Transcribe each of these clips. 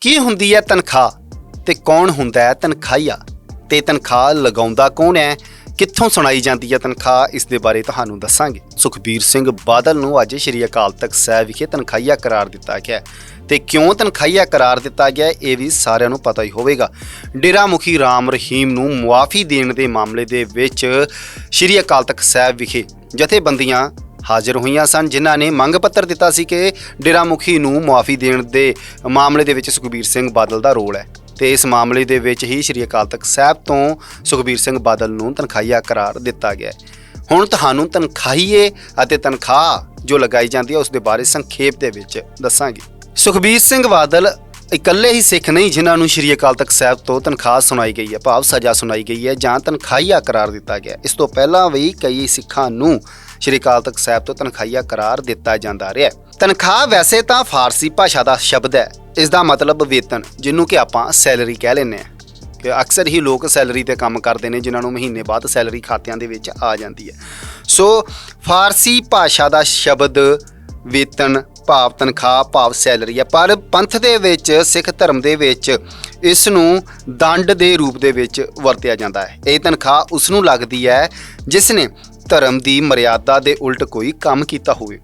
ਕੀ ਹੁੰਦੀ ਹੈ ਤਨਖਾਹ? ਤੇ ਕੌਣ ਹੁੰਦਾ ਹੈ ਤਨਖਾਹੀਆ? ਤੇ ਤਨਖਾਹ ਲਗਾਉਂਦਾ ਕੌਣ ਹੈ ਕਿੱਥੋਂ ਸੁਣਾਈ ਜਾਂਦੀ ਹੈ ਤਨਖਾਹ? ਇਸ ਦੇ ਬਾਰੇ ਤੁਹਾਨੂੰ ਦੱਸਾਂਗੇ। ਸੁਖਬੀਰ ਸਿੰਘ ਬਾਦਲ ਨੂੰ ਅੱਜ ਸ਼੍ਰੀ ਅਕਾਲ ਤਖਤ ਸਾਹਿਬ ਵਿਖੇ ਤਨਖਾਹੀਆ ਕਰਾਰ ਦਿੱਤਾ ਗਿਆ ਹੈ। ਤੇ ਕਿਉਂ ਤਨਖਾਹੀਆ ਕਰਾਰ ਦਿੱਤਾ ਗਿਆ ਇਹ ਵੀ ਸਾਰਿਆਂ ਨੂੰ ਪਤਾ ਹੀ ਹੋਵੇਗਾ। ਡੇਰਾ ਮੁਖੀ ਰਾਮ ਰਹੀਮ ਨੂੰ ਮੁਆਫੀ ਦੇਣ ਦੇ ਮਾਮਲੇ ਦੇ ਵਿੱਚ ਸ਼੍ਰੀ ਅਕਾਲ ਤਖਤ ਸਾਹਿਬ ਵਿਖੇ ਜਥੇਬੰਦੀਆਂ ਹਾਜ਼ਰ ਹੋਈਆਂ ਸਨ, ਜਿਨ੍ਹਾਂ ਨੇ ਮੰਗ ਪੱਤਰ ਦਿੱਤਾ ਸੀ ਕਿ ਡੇਰਾ ਮੁਖੀ ਨੂੰ ਮੁਆਫੀ ਦੇਣ ਦੇ ਮਾਮਲੇ ਦੇ ਵਿੱਚ ਸੁਖਬੀਰ ਸਿੰਘ ਬਾਦਲ ਦਾ ਰੋਲ ਹੈ। ਤੇ ਇਸ ਮਾਮਲੇ ਦੇ ਵਿੱਚ ਹੀ ਸ਼੍ਰੀ ਅਕਾਲ ਤਖਤ ਸਾਹਿਬ ਤੋਂ ਸੁਖਬੀਰ ਸਿੰਘ ਬਾਦਲ ਨੂੰ ਤਨਖਾਹੀਆ ਕਰਾਰ ਦਿੱਤਾ ਗਿਆ ਹੈ। ਹੁਣ ਤੁਹਾਨੂੰ ਤਨਖਾਹੀਏ ਅਤੇ ਤਨਖਾਹ ਜੋ ਲਗਾਈ ਜਾਂਦੀ ਹੈ, ਉਸ ਦੇ ਬਾਰੇ ਸੰਖੇਪ ਦੇ ਵਿੱਚ ਦੱਸਾਂਗੇ। ਸੁਖਬੀਰ ਸਿੰਘ ਬਾਦਲ ਇਕੱਲੇ ਹੀ ਸਿੱਖ ਨਹੀਂ, ਜਿਨ੍ਹਾਂ ਨੂੰ ਸ਼੍ਰੀ ਅਕਾਲ ਤਖਤ ਸਾਹਿਬ ਤੋਂ ਤਨਖਾਹ ਸੁਣਾਈ ਗਈ ਹੈ, ਭਾਵ ਸਜ਼ਾ ਸੁਣਾਈ ਗਈ ਹੈ ਜਾਂ ਤਨਖਾਹੀਆ ਕਰਾਰ ਦਿੱਤਾ ਗਿਆ ਇਸ ਤੋਂ ਪਹਿਲਾਂ ਵੀ ਕਈ ਸਿੱਖਾਂ ਨੂੰ ਸ਼੍ਰੀ ਅਕਾਲ ਤਖਤ ਸਾਹਿਬ ਤੋਂ ਤਨਖਾਹੀਆ ਕਰਾਰ ਦਿੱਤਾ ਜਾਂਦਾ ਰਿਹਾ ਤਨਖਾਹ ਵੈਸੇ ਤਾਂ ਫਾਰਸੀ ਭਾਸ਼ਾ ਦਾ ਸ਼ਬਦ ਹੈ। ਇਸ ਦਾ ਮਤਲਬ ਵੇਤਨ, ਜਿਹਨੂੰ ਕਿ ਆਪਾਂ ਸੈਲਰੀ ਕਹਿ ਲੈਂਦੇ ਹਾਂ। ਕਿ ਅਕਸਰ ਹੀ ਲੋਕ ਸੈਲਰੀ ਤੇ ਕੰਮ ਕਰਦੇ ਨੇ, ਜਿਨ੍ਹਾਂ ਨੂੰ ਮਹੀਨੇ ਬਾਅਦ ਸੈਲਰੀ ਖਾਤਿਆਂ ਦੇ ਵਿੱਚ ਆ ਜਾਂਦੀ ਹੈ। ਸੋ ਫਾਰਸੀ ਭਾਸ਼ਾ ਦਾ ਸ਼ਬਦ ਵੇਤਨ, ਭਾਵ ਤਨਖਾਹ, ਭਾਵ ਸੈਲਰੀ ਹੈ। ਪਰ ਪੰਥ ਦੇ ਵਿੱਚ, ਸਿੱਖ ਧਰਮ ਦੇ ਵਿੱਚ ਇਸ ਨੂੰ ਦੰਡ ਦੇ ਰੂਪ ਦੇ ਵਿੱਚ ਵਰਤਿਆ ਜਾਂਦਾ ਹੈ। ਇਹ ਤਨਖਾਹ ਉਸ ਨੂੰ ਲੱਗਦੀ ਹੈ, ਜਿਸ ਨੇ ਧਰਮ ਦੀ ਮਰਿਆਦਾ ਦੇ ਉਲਟ ਕੋਈ ਕੰਮ ਕੀਤਾ ਹੋਵੇ।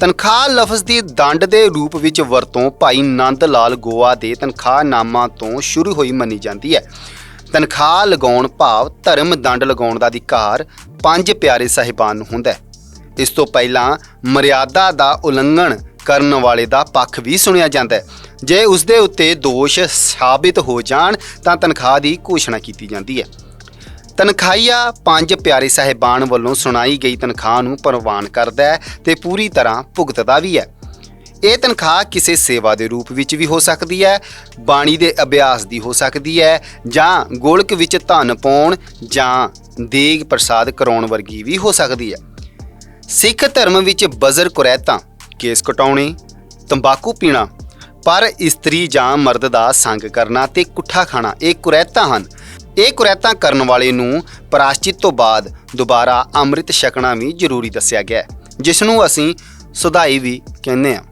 ਤਨਖਾਹ ਲਫ਼ਜ਼ ਦੀ ਦੰਡ ਦੇ ਰੂਪ ਵਿੱਚ ਵਰਤੋਂ ਭਾਈ ਨੰਦ ਲਾਲ ਗੋਆ ਦੇ ਤਨਖਾਹਨਾਮਾ ਤੋਂ ਸ਼ੁਰੂ ਹੋਈ ਮੰਨੀ ਜਾਂਦੀ ਹੈ। ਤਨਖਾਹ ਲਗਾਉਣ ਭਾਵ ਧਰਮ ਦੰਡ ਲਗਾਉਣ ਦਾ ਅਧਿਕਾਰ ਪੰਜ ਪਿਆਰੇ ਸਾਹਿਬਾਨ ਨੂੰ ਹੁੰਦਾ ਹੈ। ਇਸ ਤੋਂ ਪਹਿਲਾਂ ਮਰਿਆਦਾ ਦਾ ਉਲੰਘਣ ਕਰਨ ਵਾਲੇ ਦਾ ਪੱਖ ਵੀ ਸੁਣਿਆ ਜਾਂਦਾ ਹੈ। ਜੇ ਉਸ ਦੇ ਉੱਤੇ ਦੋਸ਼ ਸਾਬਿਤ ਹੋ ਜਾਣ ਤਾਂ ਤਨਖਾਹ ਦੀ ਘੋਸ਼ਣਾ ਕੀਤੀ ਜਾਂਦੀ ਹੈ। ਤਨਖਾਹੀਆ ਪੰਜ ਪਿਆਰੇ ਸਾਹਿਬਾਨ ਵੱਲੋਂ ਸੁਣਾਈ ਗਈ ਤਨਖਾਹ ਨੂੰ ਪ੍ਰਵਾਨ ਕਰਦਾ ਹੈ ਤੇ ਪੂਰੀ ਤਰ੍ਹਾਂ ਭੁਗਤਦਾ ਵੀ ਹੈ। ਇਹ ਤਨਖਾਹ ਕਿਸੇ ਸੇਵਾ ਦੇ ਰੂਪ ਵਿੱਚ ਵੀ ਹੋ ਸਕਦੀ ਹੈ, ਬਾਣੀ ਦੇ ਅਭਿਆਸ ਦੀ ਹੋ ਸਕਦੀ ਹੈ ਜਾਂ ਗੋਲਕ ਵਿੱਚ ਧਨ ਪਾਉਣ ਜਾਂ ਦੇਗ ਪ੍ਰਸਾਦ ਕਰਾਉਣ ਵਰਗੀ ਵੀ ਹੋ ਸਕਦੀ ਹੈ। ਸਿੱਖ ਧਰਮ ਵਿੱਚ ਬਜ਼ਰ ਕੁਰੈਤਾਂ ਕੇਸ ਕਟਾਉਣੇ, ਤੰਬਾਕੂ ਪੀਣਾ, ਪਰ ਇਸਤਰੀ ਜਾਂ ਮਰਦ ਦਾ ਸੰਗ ਕਰਨਾ ਤੇ ਕੁੱਠਾ ਖਾਣਾ ਇਹ ਕੁਰੈਤਾਂ ਹਨ। ਇਹ ਕੁਰੈਤਾਂ ਕਰਨ ਵਾਲੇ ਨੂੰ ਪ੍ਰਾਸ਼ਚਿਤ ਤੋਂ ਬਾਅਦ ਦੁਬਾਰਾ ਅੰਮ੍ਰਿਤ ਛਕਣਾ ਵੀ ਜ਼ਰੂਰੀ ਦੱਸਿਆ ਗਿਆ ਹੈ, ਜਿਸ ਨੂੰ ਅਸੀਂ ਸੁਧਾਈ ਵੀ ਕਹਿੰਦੇ ਹਾਂ।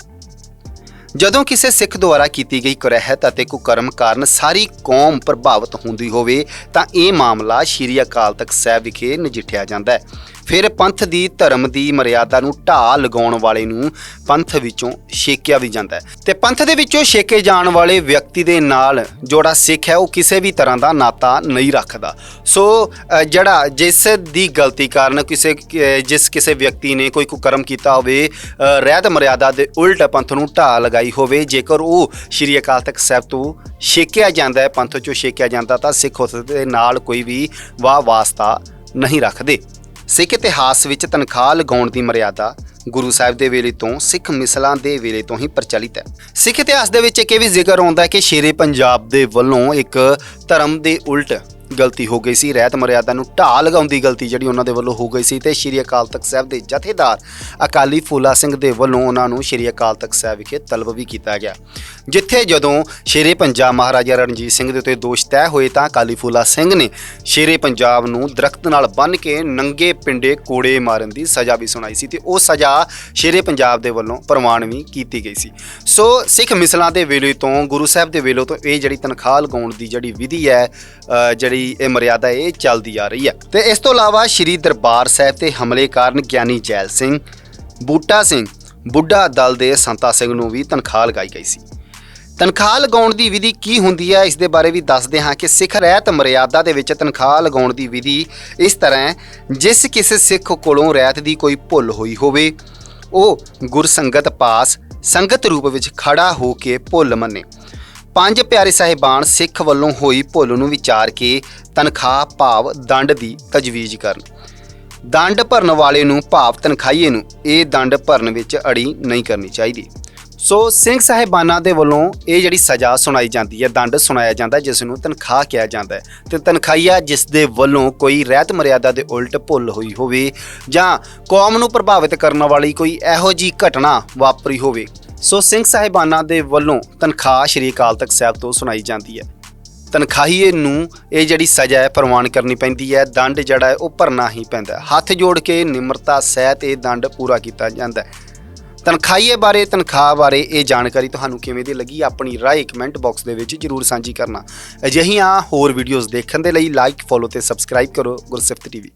ਜਦੋਂ ਕਿਸੇ ਸਿੱਖ ਦੁਆਰਾ ਕੀਤੀ ਗਈ ਕੁਰਹਿਤ ਅਤੇ ਕੁਕਰਮ ਕਾਰਨ ਸਾਰੀ ਕੌਮ ਪ੍ਰਭਾਵਿਤ ਹੁੰਦੀ ਹੋਵੇ, ਤਾਂ ਇਹ ਮਾਮਲਾ ਸ਼੍ਰੀ ਅਕਾਲ ਤਖਤ ਸਾਹਿਬ ਵਿਖੇ ਨਜਿੱਠਿਆ ਜਾਂਦਾ ਹੈ। ਫਿਰ ਪੰਥ ਦੀ ਧਰਮ ਦੀ ਮਰਿਆਦਾ ਨੂੰ ਢਾਹ ਲਗਾਉਣ ਵਾਲੇ ਨੂੰ ਪੰਥ ਵਿੱਚੋਂ ਛੇਕਿਆ ਵੀ ਜਾਂਦਾ ਹੈ। ਤੇ ਪੰਥ ਦੇ ਵਿੱਚੋਂ ਛੇਕੇ ਜਾਣ ਵਾਲੇ ਵਿਅਕਤੀ ਦੇ ਨਾਲ ਜਿਹੜਾ ਸਿੱਖ ਹੈ, ਉਹ ਕਿਸੇ ਵੀ ਤਰ੍ਹਾਂ ਦਾ ਨਾਤਾ ਨਹੀਂ ਰੱਖਦਾ। ਸੋ ਜਿਹੜਾ ਜਿਸ ਦੀ ਗਲਤੀ ਕਾਰਨ ਕਿਸੇ ਜਿਸ ਕਿਸੇ ਵਿਅਕਤੀ ਨੇ ਕੋਈ ਕੁਕਰਮ ਕੀਤਾ ਹੋਵੇ ਰਹਿਤ ਮਰਿਆਦਾ ਦੇ ਉਲਟ ਪੰਥ ਨੂੰ ਢਾਹ ਲਗਾਈ ਹੋਵੇ, ਜੇਕਰ ਉਹ ਸ਼੍ਰੀ ਅਕਾਲ ਤਖਤ ਸਾਹਿਬ ਤੋਂ ਛੇਕਿਆ ਜਾਂਦਾ ਹੈ, ਪੰਥ ਚੋਂ ਛੇਕਿਆ ਜਾਂਦਾ, ਤਾਂ ਸਿੱਖ ਉਸ ਦੇ ਨਾਲ ਕੋਈ ਵੀ ਵਾਹ ਵਾਸਤਾ ਨਹੀਂ ਰੱਖਦੇ। ਸਿੱਖ ਇਤਿਹਾਸ ਵਿੱਚ ਤਨਖਾਹ ਲਗਾਉਣ ਦੀ ਮਰਿਆਦਾ ਗੁਰੂ ਸਾਹਿਬ ਦੇ ਵੇਲੇ ਤੋਂ ਸਿੱਖ ਮਿਸਲਾਂ ਦੇ ਵੇਲੇ ਤੋਂ ਹੀ ਪ੍ਰਚਲਿਤ ਹੈ। ਸਿੱਖ ਇਤਿਹਾਸ ਦੇ ਵਿੱਚ ਇੱਕ ਇਹ ਵੀ ਜ਼ਿਕਰ ਆਉਂਦਾ ਹੈ ਕਿ ਸ਼ੇਰੇ ਪੰਜਾਬ ਦੇ ਵੱਲੋਂ ਇੱਕ ਧਰਮ ਦੇ ਉਲਟ ਗਲਤੀ ਹੋ ਗਈ ਸੀ। ਰਹਿਤ ਮਰਿਆਦਾ ਨੂੰ ਢਾਹ ਲਗਾਉਣ ਦੀ ਗਲਤੀ ਜਿਹੜੀ ਉਹਨਾਂ ਦੇ ਵੱਲੋਂ ਹੋ ਗਈ ਸੀ ਤੇ ਸ਼੍ਰੀ ਅਕਾਲ ਤਖਤ ਸਾਹਿਬ ਦੇ ਜਥੇਦਾਰ ਅਕਾਲੀ ਫੂਲਾ ਸਿੰਘ ਦੇ ਵੱਲੋਂ ਉਹਨਾਂ ਨੂੰ ਸ਼੍ਰੀ ਅਕਾਲ ਤਖਤ ਸਾਹਿਬ ਵਿਖੇ ਤਲਬ ਵੀ ਕੀਤਾ ਗਿਆ। ਜਿੱਥੇ ਜਦੋਂ ਸ਼ੇਰੇ ਪੰਜਾਬ ਮਹਾਰਾਜਾ ਰਣਜੀਤ ਸਿੰਘ ਦੇ ਉੱਤੇ ਦੋਸ਼ ਤੈਅ ਹੋਏ ਤਾਂ ਅਕਾਲੀ ਫੂਲਾ ਸਿੰਘ ਨੇ ਸ਼ੇਰੇ ਪੰਜਾਬ ਨੂੰ ਦਰਖਤ ਨਾਲ ਬੰਨ੍ਹ ਕੇ ਨੰਗੇ ਪਿੰਡੇ ਕੋੜੇ ਮਾਰਨ ਦੀ ਸਜ਼ਾ ਵੀ ਸੁਣਾਈ ਸੀ ਤੇ ਉਹ ਸਜ਼ਾ ਸ਼ੇਰੇ ਪੰਜਾਬ ਦੇ ਵੱਲੋਂ ਪ੍ਰਵਾਨ ਵੀ ਕੀਤੀ ਗਈ ਸੀ। ਸੋ ਸਿੱਖ ਮਿਸਲਾਂ ਦੇ ਵੇਲੇ ਤੋਂ, ਗੁਰੂ ਸਾਹਿਬ ਦੇ ਵੇਲੇ ਤੋਂ ਇਹ ਜਿਹੜੀ ਤਨਖਾਹ ਲਗਾਉਣ ਦੀ ਜਿਹੜੀ ਵਿਧੀ ਹੈ ਜਿਹੜੀ ਜਿਹੜੀ ਇਹ ਮਰਿਆਦਾ ਇਹ ਚੱਲਦੀ ਆ ਰਹੀ ਹੈ। ਤੇ ਇਸ ਤੋਂ ਇਲਾਵਾ ਸ਼੍ਰੀ ਦਰਬਾਰ ਸਾਹਿਬ ਤੇ ਹਮਲੇ ਕਾਰਨ ਗਿਆਨੀ ਜੈਲ ਸਿੰਘ, ਬੂਟਾ ਸਿੰਘ, ਬੁੱਢਾ ਦਲ ਦੇ ਸੰਤਾ ਸਿੰਘ ਨੂੰ ਵੀ ਤਨਖਾਹ ਲਗਾਈ ਗਈ ਸੀ। ਤਨਖਾਹ ਲਗਾਉਣ ਦੀ ਵਿਧੀ ਕੀ ਹੁੰਦੀ ਹੈ? ਇਸ ਦੇ ਬਾਰੇ ਵੀ ਦੱਸਦੇ ਹਾਂ ਕਿ ਸਿੱਖ ਰਹਿਤ ਮਰਿਆਦਾ ਦੇ ਵਿੱਚ ਤਨਖਾਹ ਲਗਾਉਣ ਦੀ ਵਿਧੀ ਇਸ ਤਰ੍ਹਾਂ ਜਿਸ ਕਿਸੇ ਸਿੱਖ ਕੋਲੋਂ ਰਹਿਤ ਦੀ ਕੋਈ ਭੁੱਲ ਹੋਈ ਹੋਵੇ, ਉਹ ਗੁਰਸੰਗਤ ਪਾਸ ਸੰਗਤ ਰੂਪ ਵਿੱਚ ਖੜਾ ਹੋ ਕੇ ਭੁੱਲ ਮੰਨੇ। ਪੰਜ ਪਿਆਰੇ ਸਾਹਿਬਾਨ ਸਿੱਖ ਵੱਲੋਂ ਹੋਈ ਭੁੱਲ ਨੂੰ ਵਿਚਾਰ ਕੇ ਤਨਖਾਹ, ਭਾਵ, ਦੰਡ ਦੀ ਤਜਵੀਜ਼ ਕਰਨ। ਦੰਡ ਭਰਨ ਵਾਲੇ ਨੂੰ ਭਾਵ ਤਨਖਾਹੀਏ ਨੂੰ ਇਹ ਦੰਡ ਭਰਨ ਵਿੱਚ ਅੜੀ ਨਹੀਂ ਕਰਨੀ ਚਾਹੀਦੀ। ਸੋ ਸਿੰਘ ਸਾਹਿਬਾਨਾਂ ਦੇ ਵੱਲੋਂ ਇਹ ਜਿਹੜੀ ਸਜ਼ਾ ਸੁਣਾਈ ਜਾਂਦੀ ਹੈ, ਦੰਡ ਸੁਣਾਇਆ ਜਾਂਦਾ, ਜਿਸ ਨੂੰ ਤਨਖਾਹ ਕਿਹਾ ਜਾਂਦਾ ਹੈ। ਤੇ ਤਨਖਾਹੀਆ ਜਿਸ ਦੇ ਵੱਲੋਂ ਕੋਈ ਰਹਿਤ ਮਰਿਆਦਾ ਦੇ ਉਲਟ ਭੁੱਲ ਹੋਈ ਹੋਵੇ ਜਾਂ ਕੌਮ ਨੂੰ ਪ੍ਰਭਾਵਿਤ ਕਰਨ ਵਾਲੀ ਕੋਈ ਇਹੋ ਜੀ ਘਟਨਾ ਵਾਪਰੀ ਹੋਵੇ ਸੋ ਸਿੰਘ ਸਾਹਿਬਾਨਾਂ ਦੇ ਵੱਲੋਂ ਤਨਖਾਹ ਸ਼੍ਰੀ ਅਕਾਲ ਤਖਤ ਸਾਹਿਬ ਤੋਂ ਸੁਣਾਈ ਜਾਂਦੀ ਹੈ। ਤਨਖਾਹੀਏ ਨੂੰ, ਇਹ ਜਿਹੜੀ ਸਜ਼ਾ ਹੈ, ਪ੍ਰਵਾਨ ਕਰਨੀ ਪੈਂਦੀ ਹੈ, ਦੰਡ ਜਿਹੜਾ ਹੈ, ਉਹ ਭਰਨਾ ਹੀ ਪੈਂਦਾ ਹੈ। ਹੱਥ ਜੋੜ ਕੇ ਨਿਮਰਤਾ, ਸਹਿਤ ਇਹ ਦੰਡ ਪੂਰਾ ਕੀਤਾ ਜਾਂਦਾ ਹੈ। ਤਨਖਾਹੀਏ ਬਾਰੇ, ਤਨਖਾਹ ਬਾਰੇ ਇਹ ਜਾਣਕਾਰੀ ਤੁਹਾਨੂੰ ਕਿਵੇਂ ਦੀ ਲੱਗੀ, ਆਪਣੀ ਰਾਏ ਕਮੈਂਟ ਬਾਕਸ ਦੇ ਵਿੱਚ ਜਰੂਰ ਸਾਂਝੀ ਕਰਨਾ। ਅਜਿਹੀਆਂ ਹੋਰ ਵੀਡੀਓਜ਼ ਦੇਖਣ ਦੇ ਲਈ ਲਾਈਕ ਫੋਲੋ ਤੇ ਸਬਸਕ੍ਰਾਈਬ ਕਰੋ ਗੁਰਸਿਫਤ ਟੀਵੀ।